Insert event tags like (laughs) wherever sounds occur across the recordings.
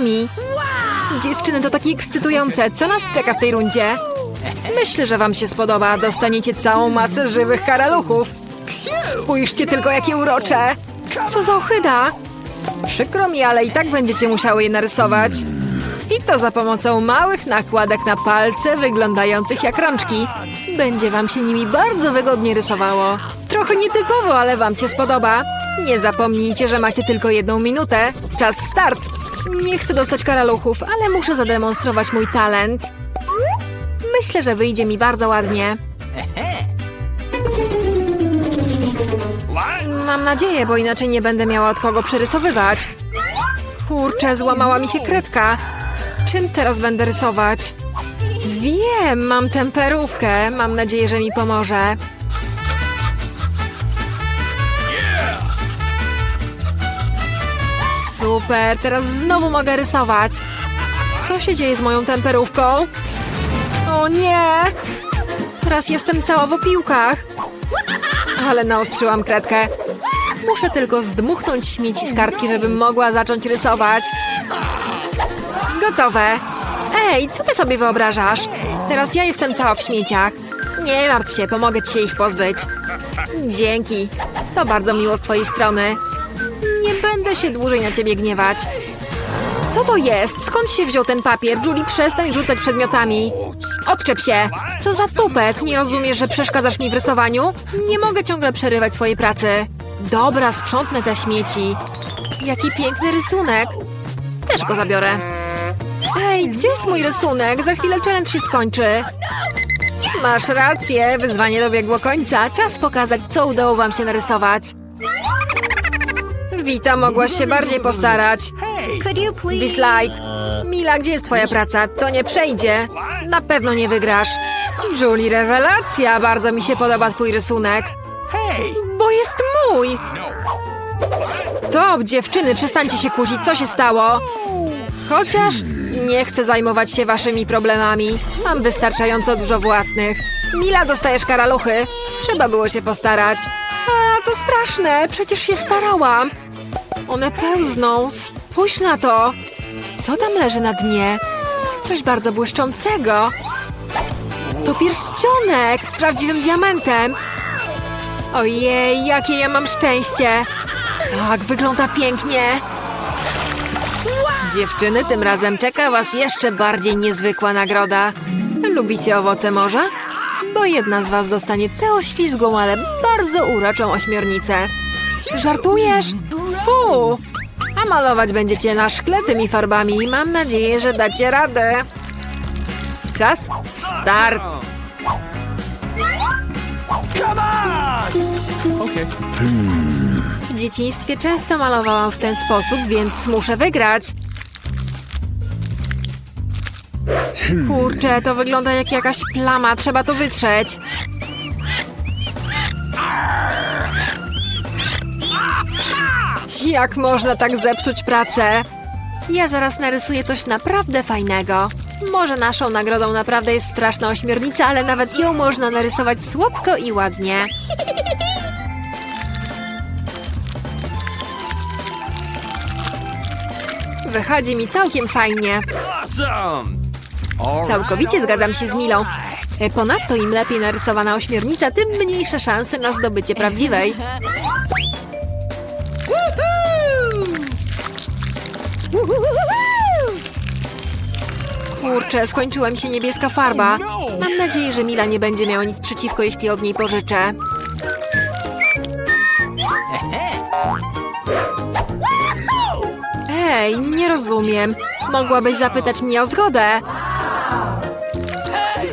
przedmiotami. Dziewczyny, to takie ekscytujące. Co nas czeka w tej rundzie? Myślę, że wam się spodoba. Dostaniecie całą masę żywych karaluchów. Spójrzcie tylko, jakie urocze. Co za ochyda. Przykro mi, ale i tak będziecie musiały je narysować. I to za pomocą małych nakładek na palce wyglądających jak rączki. Będzie wam się nimi bardzo wygodnie rysowało. Trochę nietypowo, ale wam się spodoba. Nie zapomnijcie, że macie tylko jedną minutę. Czas start. Nie chcę dostać karaluchów, ale muszę zademonstrować mój talent. Myślę, że wyjdzie mi bardzo ładnie. Mam nadzieję, bo inaczej nie będę miała od kogo przerysowywać. Kurczę, złamała mi się kredka. Czym teraz będę rysować? Wiem, mam temperówkę. Mam nadzieję, że mi pomoże. Super, teraz znowu mogę rysować. Co się dzieje z moją temperówką? O nie! Teraz jestem cała w opiłkach. Ale naostrzyłam kredkę. Muszę tylko zdmuchnąć śmieci z kartki, żebym mogła zacząć rysować. Gotowe. Ej, co ty sobie wyobrażasz? Teraz ja jestem cała w śmieciach. Nie martw się, pomogę ci się ich pozbyć. Dzięki. To bardzo miło z twojej strony. Nie będę się dłużej na ciebie gniewać. Co to jest? Skąd się wziął ten papier? Julie, przestań rzucać przedmiotami. Odczep się! Co za tupet? Nie rozumiesz, że przeszkadzasz mi w rysowaniu? Nie mogę ciągle przerywać swojej pracy. Dobra, sprzątnę te śmieci. Jaki piękny rysunek. Też go zabiorę. Ej, gdzie jest mój rysunek? Za chwilę challenge się skończy. Masz rację, wyzwanie dobiegło końca. Czas pokazać, co udało wam się narysować. Witam, mogłaś się bardziej postarać. Could you please? Dislike. Mila, gdzie jest twoja praca? To nie przejdzie. Na pewno nie wygrasz. Julie, rewelacja. Bardzo mi się podoba twój rysunek. Hey! Bo jest mój. Stop, dziewczyny, przestańcie się kłócić. Co się stało? Chociaż nie chcę zajmować się waszymi problemami. Mam wystarczająco dużo własnych. Mila, dostajesz karaluchy. Trzeba było się postarać. A, to straszne. Przecież się starałam. One pełzną. Spójrz na to. Co tam leży na dnie? Coś bardzo błyszczącego. To pierścionek z prawdziwym diamentem. Ojej, jakie ja mam szczęście. Tak, wygląda pięknie. Dziewczyny, tym razem czeka was jeszcze bardziej niezwykła nagroda. Lubicie owoce morza? Bo jedna z was dostanie tę oślizgłą, ale bardzo uroczą ośmiornicę. Żartujesz? Fu! A malować będziecie na szkle tymi farbami. Mam nadzieję, że dacie radę. Czas start. Okay. W dzieciństwie często malowałam w ten sposób, więc muszę wygrać. Kurczę, to wygląda jak jakaś plama, trzeba to wytrzeć. Jak można tak zepsuć pracę? Ja zaraz narysuję coś naprawdę fajnego. Może naszą nagrodą naprawdę jest straszna ośmiornica, ale nawet ją można narysować słodko i ładnie. Wychodzi mi całkiem fajnie. Całkowicie zgadzam się z Milą. Ponadto im lepiej narysowana ośmiornica, tym mniejsze szanse na zdobycie prawdziwej. (laughs) Kurczę, skończyła mi się niebieska farba. Mam nadzieję, że Mila nie będzie miała nic przeciwko, jeśli od niej pożyczę. Ej, nie rozumiem. Mogłabyś zapytać mnie o zgodę.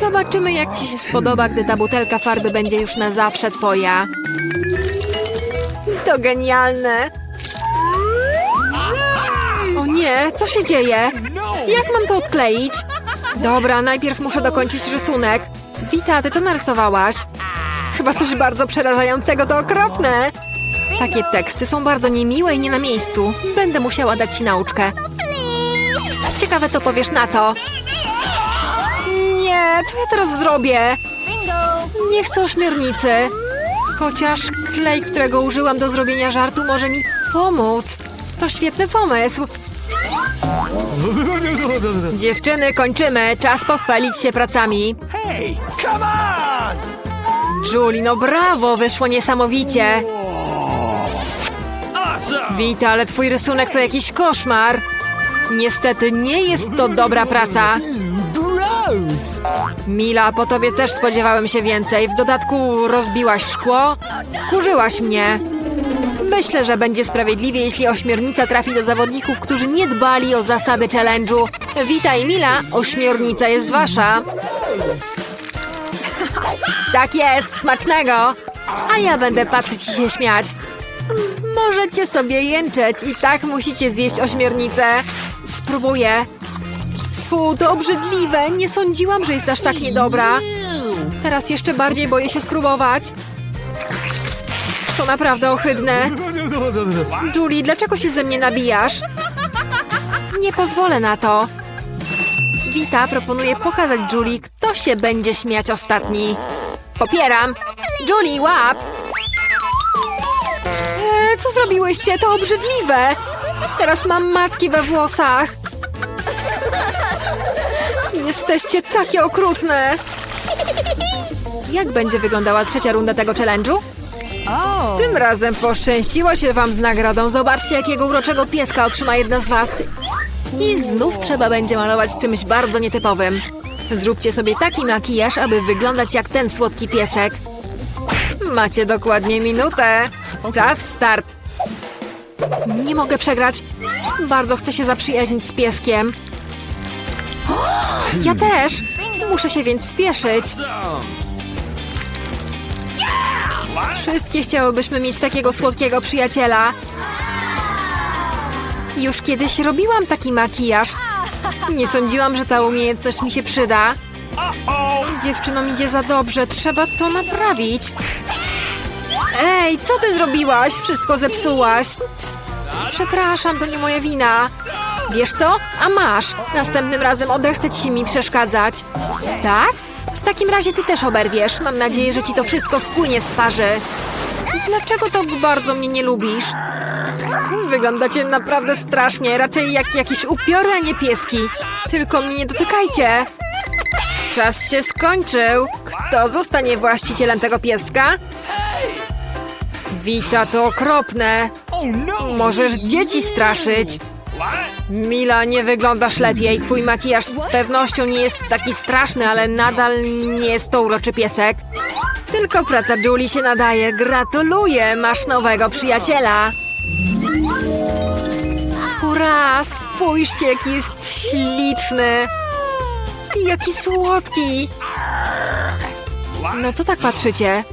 Zobaczymy, jak ci się spodoba, gdy ta butelka farby będzie już na zawsze twoja. To genialne. O nie, co się dzieje? Jak mam to odkleić? Dobra, najpierw muszę dokończyć rysunek. Wita, ty co narysowałaś? Chyba coś bardzo przerażającego, to okropne. Takie teksty są bardzo niemiłe i nie na miejscu. Będę musiała dać ci nauczkę. Ciekawe, co powiesz na to. Nie, co ja teraz zrobię? Nie chcę ośmiornicy. Chociaż klej, którego użyłam do zrobienia żartu, może mi pomóc. To świetny pomysł. Dziewczyny, kończymy. Czas pochwalić się pracami. Hey, come on! Julie, no brawo, wyszło niesamowicie. Wita, ale twój rysunek to jakiś koszmar. Niestety nie jest to dobra praca. Mila, po tobie też spodziewałem się więcej. W dodatku rozbiłaś szkło. Wkurzyłaś mnie. Myślę, że będzie sprawiedliwie, jeśli ośmiornica trafi do zawodników, którzy nie dbali o zasady challenge'u. Witaj, Mila, ośmiornica jest wasza. Tak jest, smacznego. A ja będę patrzeć i się śmiać. Możecie sobie jęczeć i tak musicie zjeść ośmiornicę. Spróbuję. Fu, to obrzydliwe. Nie sądziłam, że jest aż tak niedobra. Teraz jeszcze bardziej boję się spróbować. Naprawdę ohydne. Julie, dlaczego się ze mnie nabijasz? Nie pozwolę na to. Wita proponuje pokazać Julie, kto się będzie śmiać ostatni. Popieram. Julie, łap! Eee, co zrobiłyście? To obrzydliwe. Teraz mam macki we włosach. Jesteście takie okrutne! Jak będzie wyglądała trzecia runda tego challenge'u? Tym razem poszczęściło się wam z nagrodą. Zobaczcie, jakiego uroczego pieska otrzyma jedna z was. I znów trzeba będzie malować czymś bardzo nietypowym. Zróbcie sobie taki makijaż, aby wyglądać jak ten słodki piesek. Macie dokładnie minutę. Czas start. Nie mogę przegrać. Bardzo chcę się zaprzyjaźnić z pieskiem. Ja też! Muszę się więc spieszyć. Wszystkie chciałybyśmy mieć takiego słodkiego przyjaciela. Już kiedyś robiłam taki makijaż. Nie sądziłam, że ta umiejętność mi się przyda. Dziewczynom idzie za dobrze, trzeba to naprawić. Ej, co ty zrobiłaś? Wszystko zepsułaś. Przepraszam, to nie moja wina. Wiesz co? A masz. Następnym razem odechce ci się mi przeszkadzać. Tak? W takim razie ty też oberwiesz. Mam nadzieję, że ci to wszystko spłynie z twarzy. Dlaczego tak bardzo mnie nie lubisz? Wyglądacie naprawdę strasznie, raczej jak jakieś upiory, a nie pieski. Tylko mnie nie dotykajcie. Czas się skończył. Kto zostanie właścicielem tego pieska? Wita, to okropne. Oh no! Możesz dzieci straszyć. Mila, nie wyglądasz lepiej. Twój makijaż z pewnością nie jest taki straszny, ale nadal nie jest to uroczy piesek. Tylko praca Julie się nadaje. Gratuluję, masz nowego przyjaciela. Hurra, spójrzcie, jaki jest śliczny. Jaki słodki. No co tak patrzycie?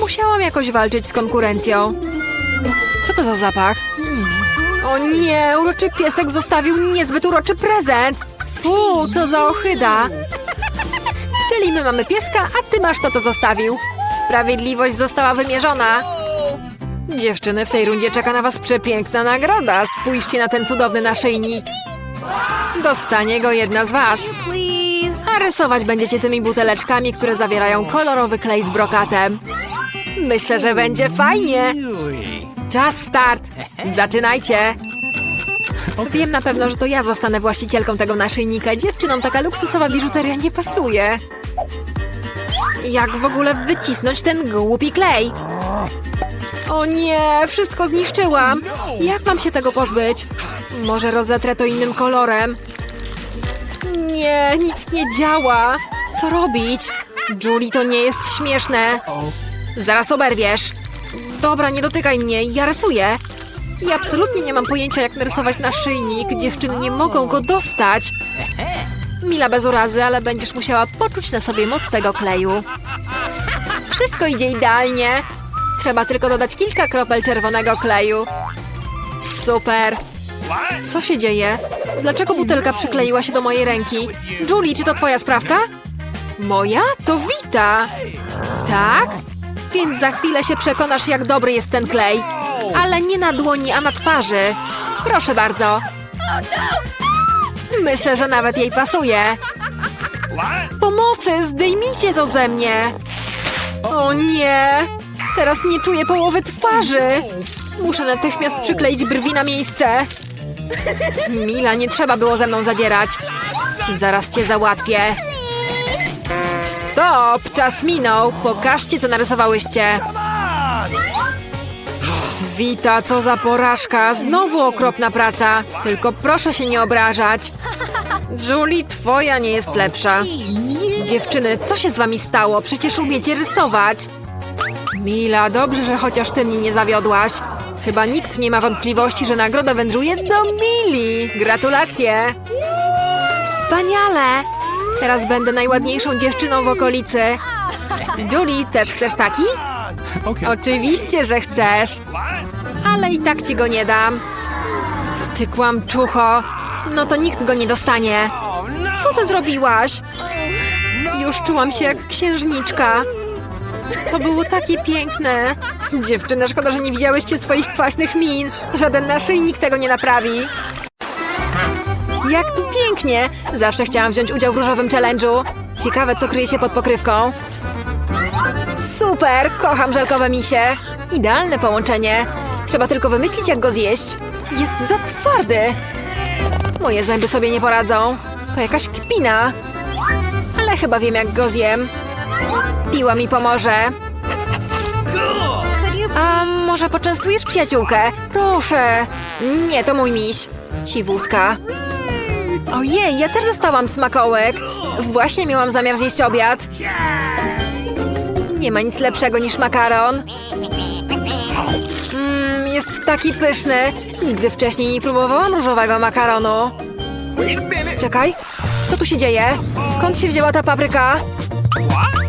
Musiałam jakoś walczyć z konkurencją. Co to za zapach? O nie, uroczy piesek zostawił niezbyt uroczy prezent. Fu, co za ohyda. Czyli my mamy pieska, a ty masz to, co zostawił. Sprawiedliwość została wymierzona. Dziewczyny, w tej rundzie czeka na was przepiękna nagroda. Spójrzcie na ten cudowny naszyjnik. Dostanie go jedna z was. A rysować będziecie tymi buteleczkami, które zawierają kolorowy klej z brokatem. Myślę, że będzie fajnie. Czas start! Zaczynajcie! Wiem na pewno, że to ja zostanę właścicielką tego naszyjnika. Dziewczynom taka luksusowa biżuteria nie pasuje. Jak w ogóle wycisnąć ten głupi klej? O nie, wszystko zniszczyłam. Jak mam się tego pozbyć? Może rozetrę to innym kolorem? Nie, nic nie działa. Co robić? Julie, to nie jest śmieszne. Zaraz oberwiesz. Dobra, nie dotykaj mnie, ja rysuję. I absolutnie nie mam pojęcia, jak narysować naszyjnik. Dziewczyny nie mogą go dostać. Mila bez urazy, ale będziesz musiała poczuć na sobie moc tego kleju. Wszystko idzie idealnie. Trzeba tylko dodać kilka kropel czerwonego kleju. Super. Co się dzieje? Dlaczego butelka przykleiła się do mojej ręki? Julie, czy to twoja sprawka? Moja? To Wita. Tak? Więc za chwilę się przekonasz, jak dobry jest ten klej. Ale nie na dłoni, a na twarzy. Proszę bardzo. Myślę, że nawet jej pasuje. Pomocy, zdejmijcie to ze mnie. O nie! Teraz nie czuję połowy twarzy. Muszę natychmiast przykleić brwi na miejsce. Mila, nie trzeba było ze mną zadzierać. Zaraz cię załatwię. Stop! Czas minął. Pokażcie, co narysowałyście. Wita, co za porażka. Znowu okropna praca. Tylko proszę się nie obrażać. Julie, twoja nie jest lepsza. Dziewczyny, co się z wami stało? Przecież umiecie rysować. Mila, dobrze, że chociaż ty mnie nie zawiodłaś. Chyba nikt nie ma wątpliwości, że nagroda wędruje do Mili. Gratulacje! Wspaniale! Teraz będę najładniejszą dziewczyną w okolicy. Julie, też chcesz taki? (laughs) Oczywiście, że chcesz. Ale i tak ci go nie dam. Ty kłamczucho. No to nikt go nie dostanie. Co ty zrobiłaś? Już czułam się jak księżniczka. To było takie piękne. Dziewczyny, szkoda, że nie widziałyście swoich kwaśnych min. Żaden naszyjnik tego nie naprawi. Jak tu pięknie! Zawsze chciałam wziąć udział w różowym challenge'u. Ciekawe, co kryje się pod pokrywką. Super! Kocham żelkowe misie. Idealne połączenie. Trzeba tylko wymyślić, jak go zjeść. Jest za twardy. Moje zęby sobie nie poradzą. To jakaś kpina. Ale chyba wiem, jak go zjem. Piła mi pomoże. A może poczęstujesz przyjaciółkę? Proszę. Nie, to mój miś. Ciwuska. Ojej, ja też dostałam smakołek. Właśnie miałam zamiar zjeść obiad. Nie ma nic lepszego niż makaron. Taki pyszny. Nigdy wcześniej nie próbowałam różowego makaronu. Czekaj, co tu się dzieje? Skąd się wzięła ta papryka?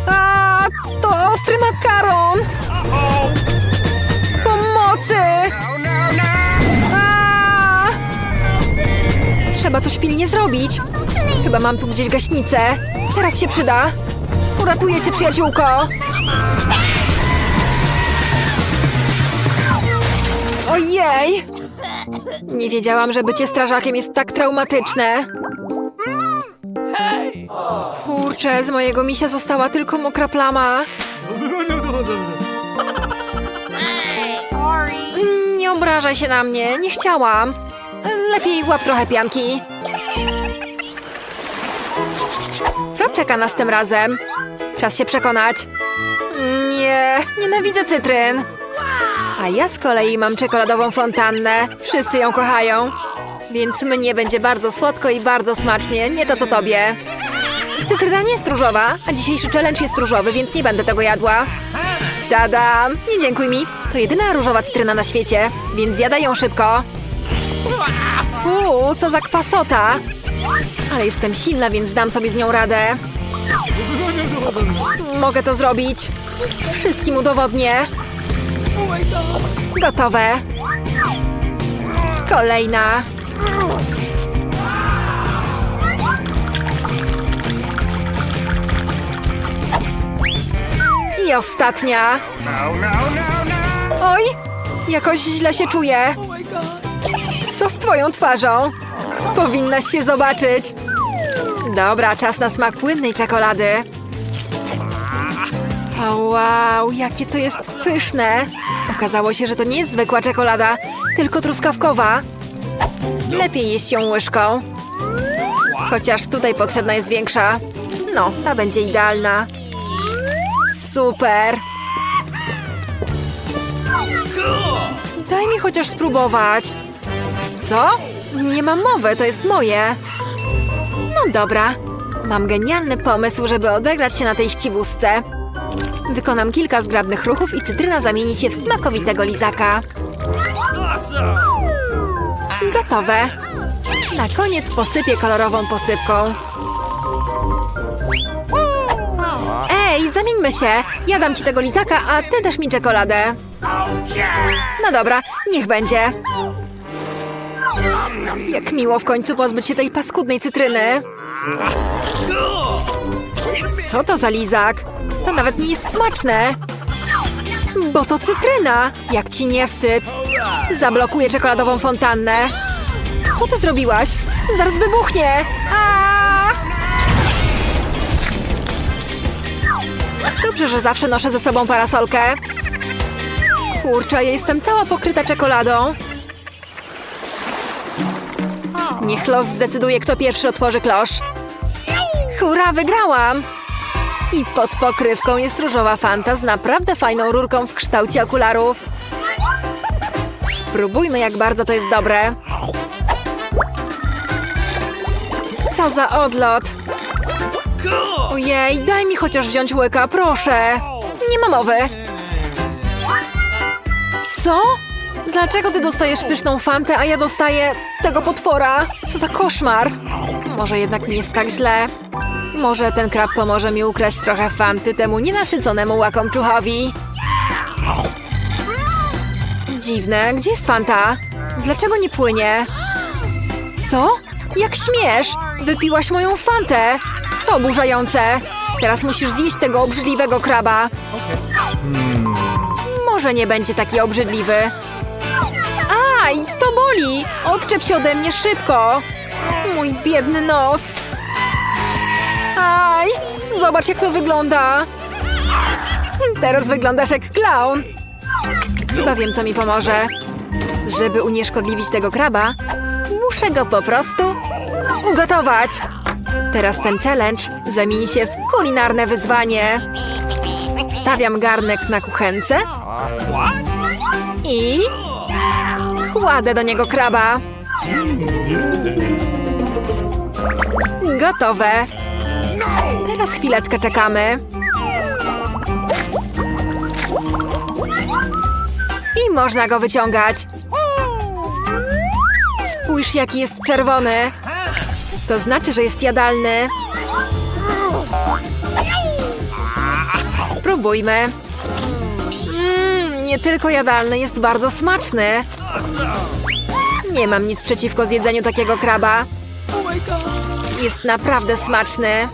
A, to ostry makaron! Pomocy! A! Trzeba coś pilnie zrobić. Chyba mam tu gdzieś gaśnicę. Teraz się przyda. Uratuję cię, przyjaciółko. Ojej! Nie wiedziałam, że bycie strażakiem jest tak traumatyczne. Kurczę, z mojego misia została tylko mokra plama. Nie obrażaj się na mnie, nie chciałam. Lepiej łap trochę pianki. Co czeka nas tym razem? Czas się przekonać. Nie, nienawidzę cytryn. A ja z kolei mam czekoladową fontannę. Wszyscy ją kochają. Więc mnie będzie bardzo słodko i bardzo smacznie, nie to co tobie. Cytryna nie jest różowa, a dzisiejszy challenge jest różowy, więc nie będę tego jadła. Tadam! Nie dziękuj mi. To jedyna różowa cytryna na świecie, więc zjadaj ją szybko. Fu, co za kwasota! Ale jestem silna, więc dam sobie z nią radę. Mogę to zrobić. Wszystkim udowodnię. Gotowe. Kolejna. I ostatnia. Oj, jakoś źle się czuję. Co z twoją twarzą? Powinnaś się zobaczyć. Dobra, czas na smak płynnej czekolady. O, wow, jakie to jest pyszne. Okazało się, że to nie jest zwykła czekolada, tylko truskawkowa. Lepiej jeść ją łyżką. Chociaż tutaj potrzebna jest większa. No, ta będzie idealna. Super. Daj mi chociaż spróbować. Co? Nie mam mowy, to jest moje. No dobra. Mam genialny pomysł, żeby odegrać się na tej chciwusce. Wykonam kilka zgrabnych ruchów i cytryna zamieni się w smakowitego lizaka. Gotowe. Na koniec posypię kolorową posypką. Ej, zamieńmy się. Ja dam ci tego lizaka, a ty dasz mi czekoladę. No dobra, niech będzie. Jak miło w końcu pozbyć się tej paskudnej cytryny. Co to za lizak? To nawet nie jest smaczne. Bo to cytryna. Jak ci nie wstyd. Zablokuję czekoladową fontannę. Co ty zrobiłaś? Zaraz wybuchnie. A! Dobrze, że zawsze noszę ze sobą parasolkę. Kurczę, ja jestem cała pokryta czekoladą. Niech los zdecyduje, kto pierwszy otworzy klosz. Hurra, wygrałam! I pod pokrywką jest różowa fanta z naprawdę fajną rurką w kształcie okularów. Spróbujmy, jak bardzo to jest dobre. Co za odlot! Ojej, daj mi chociaż wziąć łyka, proszę! Nie ma mowy. Co? Dlaczego ty dostajesz pyszną fantę, a ja dostaję tego potwora? Co za koszmar! Może jednak nie jest tak źle. Może ten krab pomoże mi ukraść trochę fanty temu nienasyconemu łakomczuchowi. Dziwne, gdzie jest fanta? Dlaczego nie płynie? Co? Jak śmiesz? Wypiłaś moją fantę! To oburzające! Teraz musisz zjeść tego obrzydliwego kraba. Może nie będzie taki obrzydliwy. Aj, to boli! Odczep się ode mnie szybko! Mój biedny nos! Zobacz jak to wygląda! Teraz wyglądasz jak klaun! Chyba wiem, co mi pomoże. Żeby unieszkodliwić tego kraba, muszę go po prostu ugotować. Teraz ten challenge zamieni się w kulinarne wyzwanie. Stawiam garnek na kuchence i kładę do niego kraba. Gotowe. Teraz chwileczkę czekamy. I można go wyciągać. Spójrz, jaki jest czerwony. To znaczy, że jest jadalny. Spróbujmy. Mmm, nie tylko jadalny, jest bardzo smaczny. Nie mam nic przeciwko zjedzeniu takiego kraba. Jest naprawdę smaczny.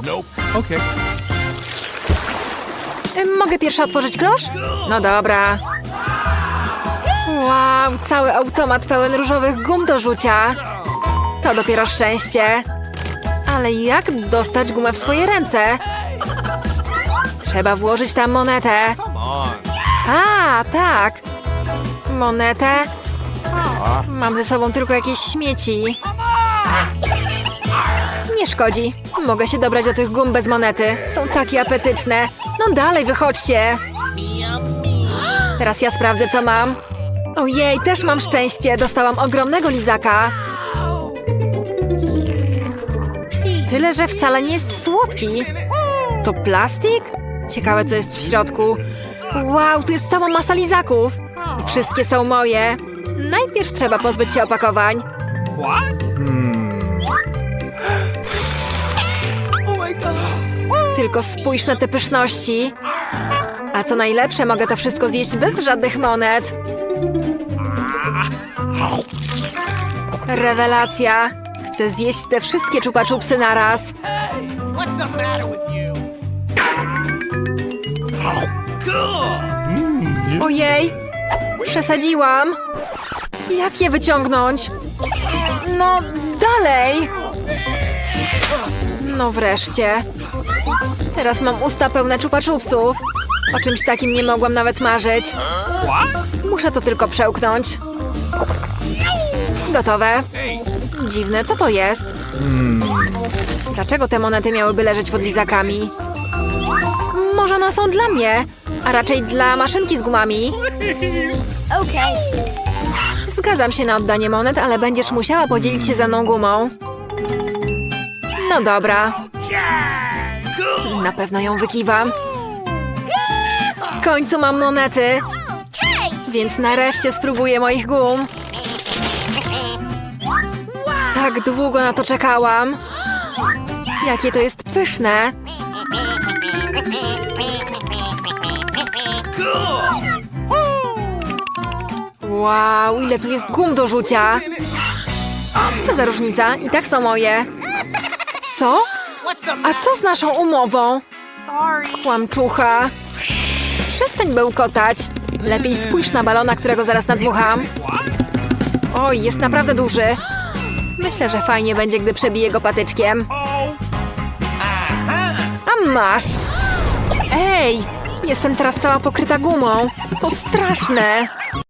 Ym, Mogę pierwsza otworzyć klosz? No dobra. Wow, cały automat pełen różowych gum do rzucia. To dopiero szczęście. Ale jak dostać gumę w swoje ręce? Trzeba włożyć tam monetę. A, tak. Monetę. Mam ze sobą tylko jakieś śmieci. Nie szkodzi. Mogę się dobrać do tych gum bez monety. Są takie apetyczne. No dalej, wychodźcie. Teraz ja sprawdzę, co mam. Ojej, też mam szczęście. Dostałam ogromnego lizaka. Tyle, że wcale nie jest słodki. To plastik? Ciekawe, co jest w środku. Wow, tu jest cała masa lizaków. I wszystkie są moje. Najpierw trzeba pozbyć się opakowań. What? Tylko spójrz na te pyszności. A co najlepsze, mogę to wszystko zjeść bez żadnych monet. Rewelacja. Chcę zjeść te wszystkie naraz. With you? Cool. Ojej! Przesadziłam. Jak je wyciągnąć? No, dalej! No wreszcie. Teraz mam usta pełne czupa-czupsów. O czymś takim nie mogłam nawet marzyć. Muszę to tylko przełknąć. Gotowe. Dziwne, co to jest? Dlaczego te monety miałyby leżeć pod lizakami? Może one są dla mnie, a raczej dla maszynki z gumami. Zgadzam się na oddanie monet, ale będziesz musiała podzielić się ze mną gumą. No dobra. Na pewno ją wykiwam. W końcu mam monety, więc nareszcie spróbuję moich gum. Tak długo na to czekałam. Jakie to jest pyszne. Wow, ile tu jest gum do rzucia. Co za różnica? I tak są moje. Co? A co z naszą umową? Kłamczucha. Przestań bełkotać. Lepiej spójrz na balona, którego zaraz nadmucham. Oj, jest naprawdę duży. Myślę, że fajnie będzie, gdy przebiję go patyczkiem. A masz! Ej! Jestem teraz cała pokryta gumą. To straszne.